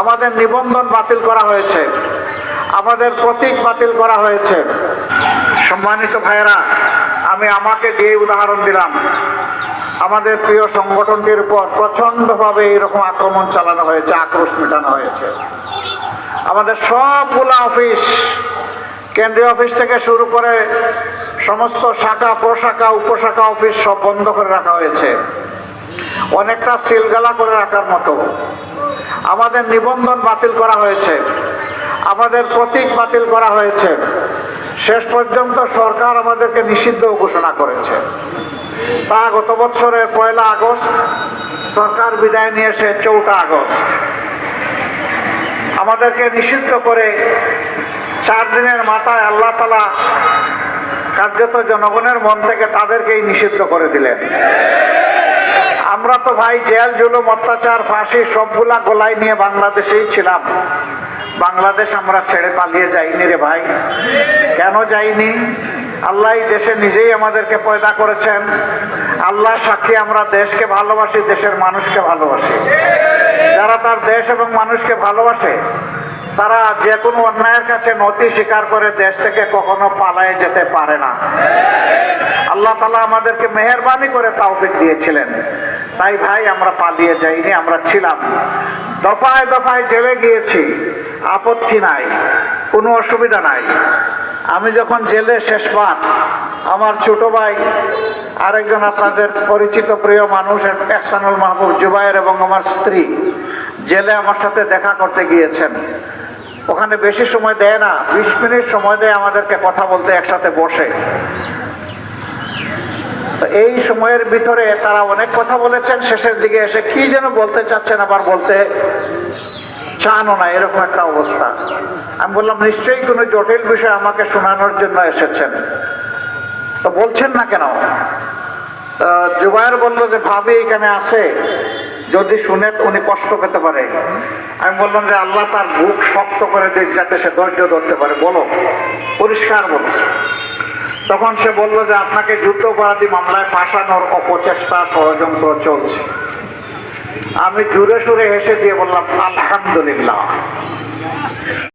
আমাদের নিবন্ধন বাতিল করা হয়েছে। আমাদের প্রতীক বাতিল করা হয়েছে। সম্মানিত ভাইয়েরা, আমি আমাকে দিয়ে উদাহরণ দিলাম, আমাদের প্রিয় সংগঠনটির উপর প্রচণ্ডভাবে এইরকম আক্রমণ চালানো হয়েছে, আক্রোশ মেটানো হয়েছে। আমাদের সবগুলো অফিস, কেন্দ্রীয় অফিস থেকে শুরু করে সমস্ত শাখা, প্রশাখা, উপশাখা অফিস সব বন্ধ করে রাখা হয়েছে। অনেকটা সিলগালা করে রাখার মতো। আমাদের নিবন্ধন বাতিল করা হয়েছে। আমাদের প্রতীক বাতিল করা হয়েছে। শেষ পর্যন্ত সরকার আমাদেরকে নিষিদ্ধ ঘোষণা করেছে। তা গত বছরের পয়লা আগস্ট সরকার বিদায় নিয়েছে চৌঠা আগস্ট। আমাদেরকে নিষিদ্ধ করে চার দিনের মাথায় আল্লাহ তালা কার্যত জনগণের মন থেকে তাদেরকেই নিষিদ্ধ করে দিলেন। আমরা তো ভাই জেল, জুলুম, অত্যাচার, ফাঁসি সবগুলা গোলায় নিয়ে বাংলাদেশেই ছিলাম। বাংলাদেশ আমরা ছেড়ে পালিয়ে যাইনি রে ভাই। কেন যাইনি? আল্লাহ দেশে নিজেই আমাদেরকে পয়দা করেছেন। আল্লাহ সাক্ষী, আমরা দেশকে ভালোবাসি, দেশের মানুষকে ভালোবাসি। যারা তার দেশ এবং মানুষকে ভালোবাসে তারা যে কোনো অন্যায়ের কাছে নথি স্বীকার করে দেশ থেকে কখনো পালায়ে যেতে পারে না। আল্লাহ তালা আমাদেরকে মেহরবানি করে তাওফিক দিয়েছিলেন। তাই ভাই, আমরা পালিয়ে যাইনি, আমরা ছিলাম। দফায় দফায় জেলে গিয়েছি, আপত্তি নাই, কোনো অসুবিধা নাই। আমি যখন জেলে শেষবার আমার ছোট ভাই, আরেকজন আপনাদের পরিচিত প্রিয় মানুষ, এহসানুল মাহবুব জুবাইর এবং আমার স্ত্রী, জেলে আমার সাথে দেখা করতে গিয়েছেন। ওখানে বেশি সময় দেয় না, বিশ মিনিট সময় দেয় আমাদেরকে কথা বলতে একসাথে বসে। এই সময়ের ভিতরে তারা অনেক কথা বলেছেন, শেষের দিকে এসে কি যেন বলতে চাচ্ছেন, আবার বলতে চানও না, এরকম একটা অবস্থা। আমি বললাম, নিশ্চয়ই কোনো জটিল বিষয় আমাকে শোনানোর জন্য এসেছেন। তো বলছেন না কেন? জুবায়ের বলল যে, ভাবি এখানে আছে। যদি শুনে উনি কষ্ট পেতে পারে। আমি বললাম যে আল্লাহ তার বুক শক্ত করে দিক যাতে সে ধৈর্য ধরতে পারে। বলো, পরিষ্কার বলো। তখন সে বলল যে আপনাকে যুদ্ধপরাধী মামলায় ফাঁসানোর অপচেষ্টা ষড়যন্ত্র চলছে। আমি জুড়ে সুরে হেসে দিয়ে বললাম, আলহামদুলিল্লাহ।